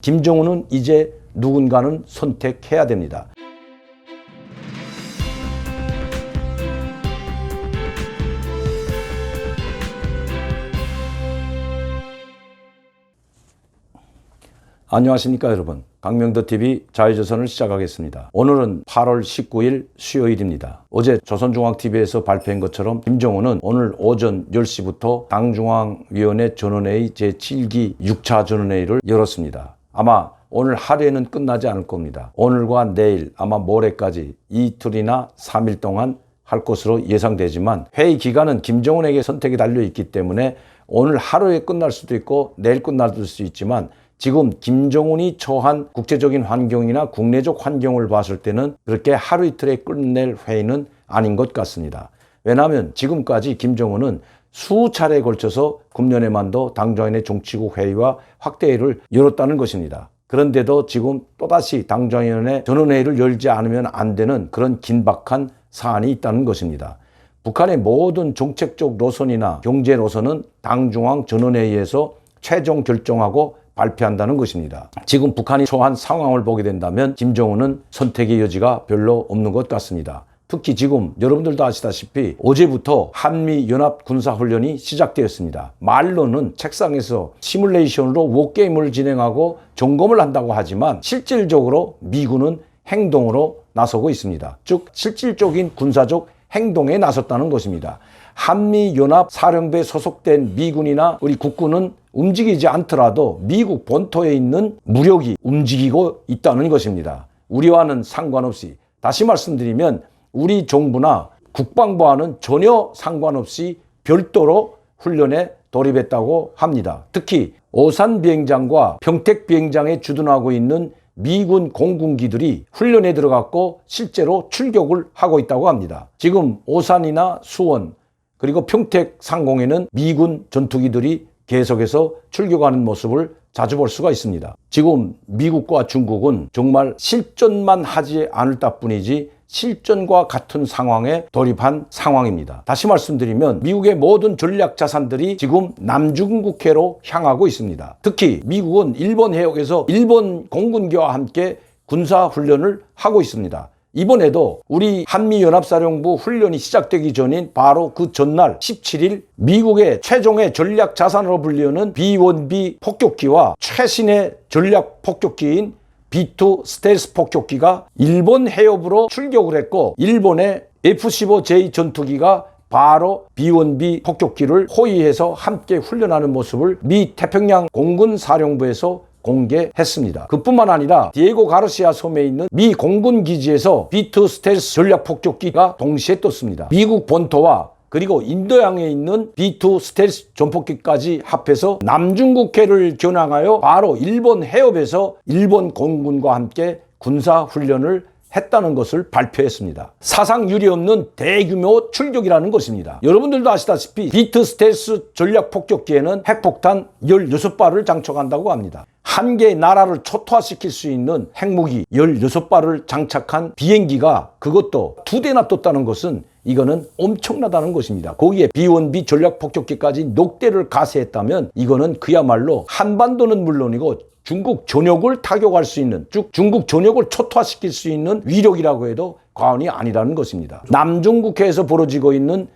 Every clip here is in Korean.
김정은은 이제 누군가는 선택해야 됩니다. 안녕하십니까 여러분. 강명도 TV 자유조선을 시작하겠습니다. 오늘은 8월 19일 수요일입니다. 어제 조선중앙TV에서 발표한 것처럼 김정은은 오늘 오전 10시부터 당중앙위원회 전원회의 제7기 6차 전원회의를 열었습니다. 아마 오늘 하루에는 끝나지 않을 겁니다. 오늘과 내일 아마 모레까지 이틀이나 3일 동안 할 것으로 예상되지만 회의 기간은 김정은에게 선택이 달려 있기 때문에 오늘 하루에 끝날 수도 있고 내일 끝날 수 있지만 지금 김정은이 처한 국제적인 환경이나 국내적 환경을 봤을 때는 그렇게 하루 이틀에 끝낼 회의는 아닌 것 같습니다. 왜냐하면 지금까지 김정은은 수차례에 걸쳐서 금년에만도 당정인의 정치국 회의와 확대회를 열었다는 것입니다. 그런데도 지금 또다시 당정위원회 전원회의를 열지 않으면 안 되는 그런 긴박한 사안이 있다는 것입니다. 북한의 모든 정책적 노선이나 경제 노선은 당중앙 전원회의에서 최종 결정하고 발표한다는 것입니다. 지금 북한이 처한 상황을 보게 된다면 김정은은 선택의 여지가 별로 없는 것 같습니다. 특히 지금 여러분들도 아시다시피 어제부터 한미 연합 군사 훈련이 시작되었습니다. 말로는 책상에서 시뮬레이션으로 워게임을 진행하고 점검을 한다고 하지만 실질적으로 미군은 행동으로 나서고 있습니다. 즉 실질적인 군사적 행동에 나섰다는 것입니다. 한미 연합 사령부에 소속된 미군이나 우리 국군은 움직이지 않더라도 미국 본토에 있는 무력이 움직이고 있다는 것입니다. 우리와는 상관없이 다시 말씀드리면 우리 정부나 국방부와는 전혀 상관없이 별도로 훈련에 돌입했다고 합니다. 특히 오산 비행장과 평택 비행장에 주둔하고 있는 미군 공군기들이 훈련에 들어갔고 실제로 출격을 하고 있다고 합니다. 지금 오산이나 수원 그리고 평택 상공에는 미군 전투기들이 계속해서 출격하는 모습을 자주 볼 수가 있습니다. 지금 미국과 중국은 정말 실전만 하지 않을 따뿐이지 실전과 같은 상황에 돌입한 상황입니다. 다시 말씀드리면 미국의 모든 전략 자산들이 지금 남중국해로 향하고 있습니다. 특히 미국은 일본 해역에서 일본 공군기와 함께 군사 훈련을 하고 있습니다. 이번에도 우리 한미연합사령부 훈련이 시작되기 전인 바로 그 전날 17일 미국의 최종의 전략 자산으로 불리는 B-1B 폭격기와 최신의 전략 폭격기인 B2 스텔스 폭격기가 일본 해협으로 출격을 했고 일본의 F-15J 전투기가 바로 B-1B 폭격기를 호위해서 함께 훈련하는 모습을 미 태평양 공군 사령부에서 공개했습니다. 그뿐만 아니라 디에고 가르시아 섬에 있는 미 공군 기지에서 B2 스텔스 전략 폭격기가 동시에 떴습니다. 미국 본토와 그리고 인도양에 있는 B2 스텔스 전폭기까지 합해서 남중국해를 겨냥하여 바로 일본 해협에서 일본 공군과 함께 군사 훈련을 했다는 것을 발표했습니다. 사상 유례 없는 대규모 출격이라는 것입니다. 여러분들도 아시다시피 비트 스텔스 전략 폭격기에는 핵폭탄 16발을 장착한다고 합니다. 한 개의 나라를 초토화시킬 수 있는 핵무기 16발을 장착한 비행기가 그것도 두 대나 떴다는 것은 이거는 엄청나다는 것입니다. 거기에 B1B 전략 폭격기까지 녹대를 가세했다면 이거는 그야말로 한반도는 물론이고 중국 전역을 타격할 수 있는 즉 중국 전역을 초토화시킬 수 있는 위력이라고 해도 과언이 아니라는 것입니다. 남중국해에서 벌어지고 있는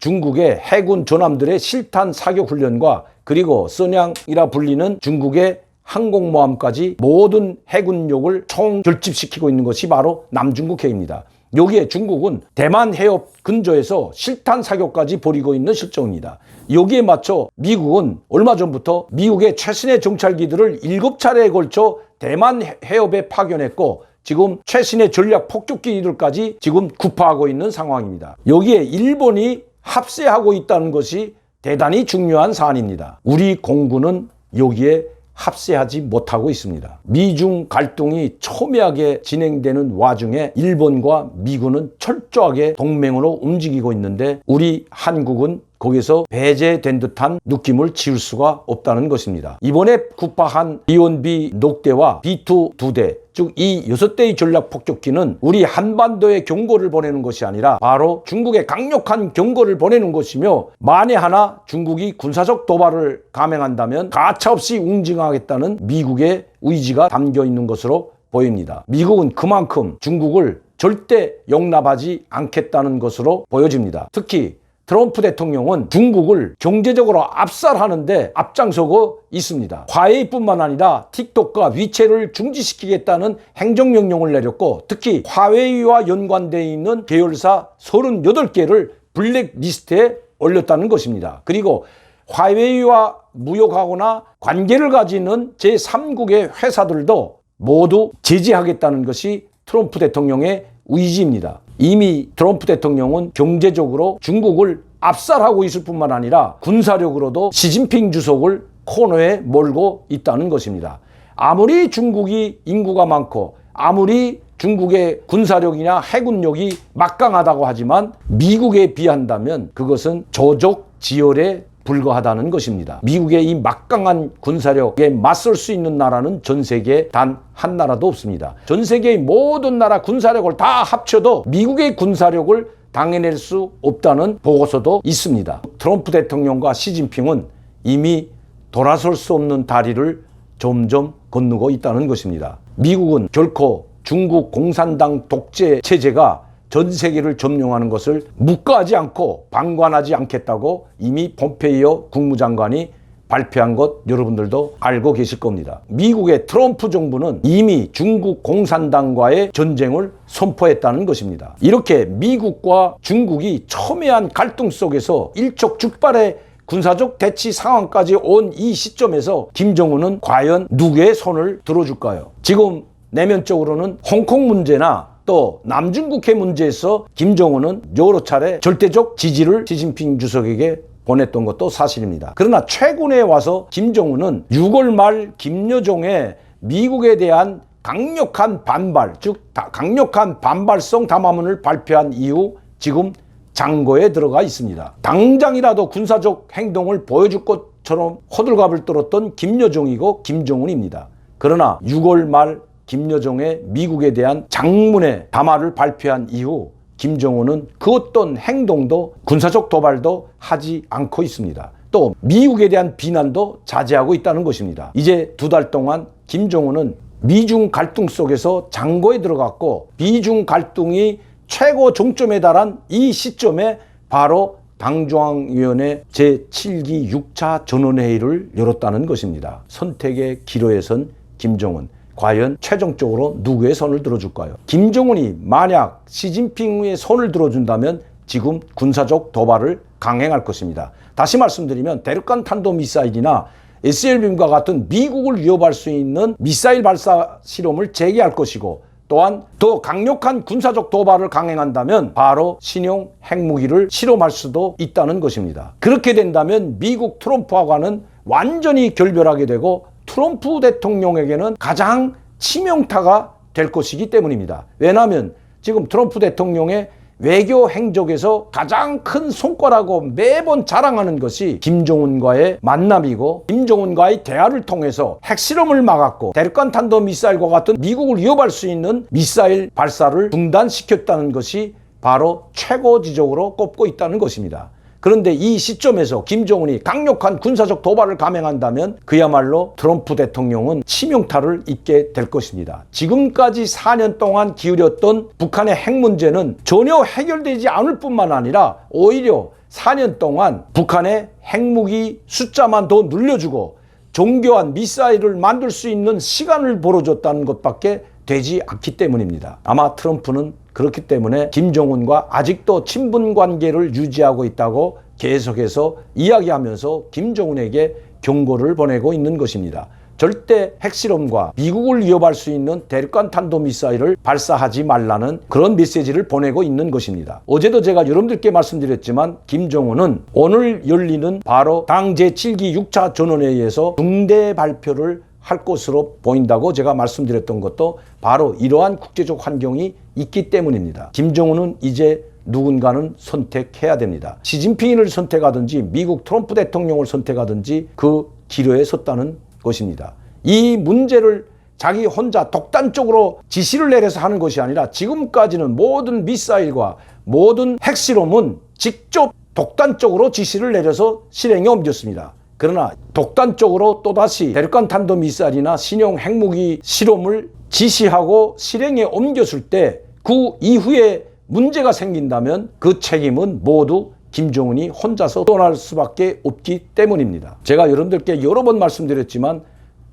중국의 해군 전함들의 실탄 사격 훈련과 그리고 써냥이라 불리는 중국의 항공모함까지 모든 해군력을 총 결집시키고 있는 것이 바로 남중국해입니다. 여기에 중국은 대만 해협 근처에서 실탄 사격까지 벌이고 있는 실정입니다. 여기에 맞춰 미국은 얼마 전부터 미국의 최신의 정찰기들을 일곱 차례에 걸쳐 대만 해협에 파견했고 지금 최신의 전략 폭격기들까지 지금 구파하고 있는 상황입니다. 여기에 일본이 합세하고 있다는 것이 대단히 중요한 사안입니다. 우리 공군은 여기에 합세하지 못하고 있습니다. 미중 갈등이 첨예하게 진행되는 와중에 일본과 미군은 철저하게 동맹으로 움직이고 있는데 우리 한국은 거기서 배제된 듯한 느낌을 지울 수가 없다는 것입니다. 이번에 구파한 B1B 녹대와 B2 두 대, 즉이 여섯 대의 전략 폭격기는 우리 한반도에 경고를 보내는 것이 아니라 바로 중국에 강력한 경고를 보내는 것이며 만에 하나 중국이 군사적 도발을 감행한다면 가차없이 웅징하겠다는 미국의 의지가 담겨 있는 것으로 보입니다. 미국은 그만큼 중국을 절대 용납하지 않겠다는 것으로 보여집니다. 특히 트럼프 대통령은 중국을 경제적으로 압살하는데 앞장서고 있습니다. 화웨이뿐만 아니라 틱톡과 위챗을 중지시키겠다는 행정명령을 내렸고 특히 화웨이와 연관되어 있는 계열사 38개를 블랙리스트에 올렸다는 것입니다. 그리고 화웨이와 무역하거나 관계를 가지는 제3국의 회사들도 모두 제재하겠다는 것이 트럼프 대통령의 의지입니다. 이미 트럼프 대통령은 경제적으로 중국을 압살하고 있을 뿐만 아니라 군사력으로도 시진핑 주석을 코너에 몰고 있다는 것입니다. 아무리 중국이 인구가 많고 아무리 중국의 군사력이나 해군력이 막강하다고 하지만 미국에 비한다면 그것은 조족 지열에 불과하다는 것입니다. 미국의 이 막강한 군사력에 맞설 수 있는 나라는 전 세계에 단 한 나라도 없습니다. 전 세계의 모든 나라 군사력을 다 합쳐도 미국의 군사력을 당해낼 수 없다는 보고서도 있습니다. 트럼프 대통령과 시진핑은 이미 돌아설 수 없는 다리를 점점 건너고 있다는 것입니다. 미국은 결코 중국 공산당 독재 체제가 전 세계를 점령하는 것을 묵과하지 않고 방관하지 않겠다고 이미 폼페이오 국무장관이 발표한 것 여러분들도 알고 계실 겁니다. 미국의 트럼프 정부는 이미 중국 공산당과의 전쟁을 선포했다는 것입니다. 이렇게 미국과 중국이 첨예한 갈등 속에서 일촉즉발의 군사적 대치 상황까지 온 이 시점에서 김정은은 과연 누구의 손을 들어줄까요? 지금 내면적으로는 홍콩 문제나 또 남중국해 문제에서 김정은은 여러 차례 절대적 지지를 시진핑 주석에게 보냈던 것도 사실입니다. 그러나 최근에 와서 김정은은 6월 말 김여종의 미국에 대한 강력한 반발, 즉 강력한 반발성 담화문을 발표한 이후 지금 장고에 들어가 있습니다. 당장이라도 군사적 행동을 보여줄 것처럼 호들갑을 떨었던 김여종이고 김정은입니다. 그러나 6월 말 김여종의 미국에 대한 장문의 담화를 발표한 이후 김정은은 그 어떤 행동도 군사적 도발도 하지 않고 있습니다. 또 미국에 대한 비난도 자제하고 있다는 것입니다. 이제 두 달 동안 김정은은 미중 갈등 속에서 장고에 들어갔고 미중 갈등이 최고 종점에 달한 이 시점에 바로 당중앙위원회 제7기 6차 전원회의를 열었다는 것입니다. 선택의 기로에 선 김정은. 과연 최종적으로 누구의 손을 들어줄까요? 김정은이 만약 시진핑의 손을 들어준다면 지금 군사적 도발을 강행할 것입니다. 다시 말씀드리면 대륙간 탄도 미사일이나 SLBM과 같은 미국을 위협할 수 있는 미사일 발사 실험을 재개할 것이고 또한 더 강력한 군사적 도발을 강행한다면 바로 신형 핵무기를 실험할 수도 있다는 것입니다. 그렇게 된다면 미국 트럼프와는 완전히 결별하게 되고 트럼프 대통령에게는 가장 치명타가 될 것이기 때문입니다. 왜냐하면 지금 트럼프 대통령의 외교 행적에서 가장 큰 성과라고 매번 자랑하는 것이 김정은과의 만남이고 김정은과의 대화를 통해서 핵실험을 막았고 대륙간 탄도 미사일과 같은 미국을 위협할 수 있는 미사일 발사를 중단시켰다는 것이 바로 최고 지적으로 꼽고 있다는 것입니다. 그런데 이 시점에서 김정은이 강력한 군사적 도발을 감행한다면 그야말로 트럼프 대통령은 치명타를 입게 될 것입니다. 지금까지 4년 동안 기울였던 북한의 핵 문제는 전혀 해결되지 않을 뿐만 아니라 오히려 4년 동안 북한의 핵무기 숫자만 더 늘려주고 정교한 미사일을 만들 수 있는 시간을 벌어줬다는 것밖에 되지 않기 때문입니다. 아마 트럼프는 그렇기 때문에 김정은과 아직도 친분 관계를 유지하고 있다고 계속해서 이야기하면서 김정은에게 경고를 보내고 있는 것입니다. 절대 핵실험과 미국을 위협할 수 있는 대륙간 탄도미사일을 발사하지 말라는 그런 메시지를 보내고 있는 것입니다. 어제도 제가 여러분들께 말씀드렸지만 김정은은 오늘 열리는 바로 당 제7기 6차 전원회의에서 중대 발표를 할 것으로 보인다고 제가 말씀드렸던 것도 바로 이러한 국제적 환경이 있기 때문입니다. 김정은은 이제 누군가는 선택해야 됩니다. 시진핑을 선택하든지 미국 트럼프 대통령을 선택하든지 그 기로에 섰다는 것입니다. 이 문제를 자기 혼자 독단적으로 지시를 내려서 하는 것이 아니라 지금까지는 모든 미사일과 모든 핵실험은 직접 독단적으로 지시를 내려서 실행에 옮겼습니다. 그러나 독단적으로 또다시 대륙간 탄도미사일이나 신형 핵무기 실험을 지시하고 실행에 옮겼을 때 그 이후에 문제가 생긴다면 그 책임은 모두 김정은이 혼자서 떠날 수밖에 없기 때문입니다. 제가 여러분들께 여러 번 말씀드렸지만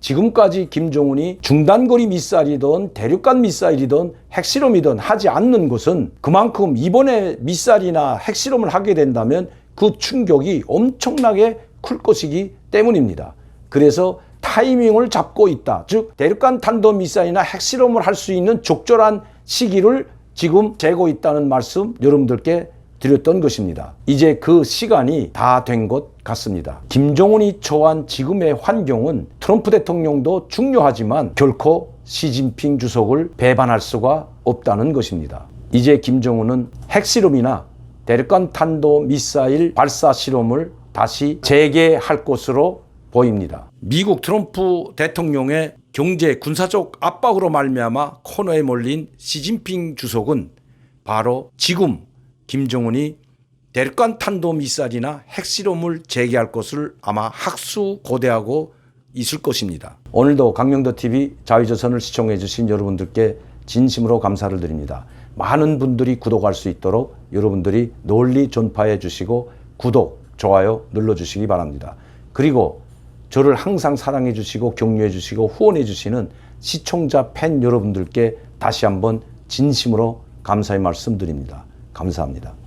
지금까지 김정은이 중단거리 미사일이든 대륙간 미사일이든 핵실험이든 하지 않는 것은 그만큼 이번에 미사일이나 핵실험을 하게 된다면 그 충격이 엄청나게 클 것이기 때문입니다. 그래서 타이밍을 잡고 있다. 즉 대륙간 탄도 미사일이나 핵실험을 할 수 있는 적절한 시기를 지금 재고 있다는 말씀 여러분들께 드렸던 것입니다. 이제 그 시간이 다 된 것 같습니다. 김정은이 처한 지금의 환경은 트럼프 대통령도 중요하지만 결코 시진핑 주석을 배반할 수가 없다는 것입니다. 이제 김정은은 핵실험이나 대륙간 탄도 미사일 발사 실험을 다시 재개할 것으로 보입니다. 미국 트럼프 대통령의 경제 군사적 압박으로 말미암아 코너에 몰린 시진핑 주석은 바로 지금 김정은이 대륙간 탄도 미사일이나 핵실험을 재개할 것을 아마 학수 고대하고 있을 것입니다. 오늘도 강명도 TV 자유조선을 시청해 주신 여러분들께 진심으로 감사를 드립니다. 많은 분들이 구독할 수 있도록 여러분들이 널리 전파해 주시고 구독, 좋아요 눌러 주시기 바랍니다. 그리고 저를 항상 사랑해 주시고 격려해 주시고 후원해 주시는 시청자 팬 여러분들께 다시 한번 진심으로 감사의 말씀 드립니다. 감사합니다.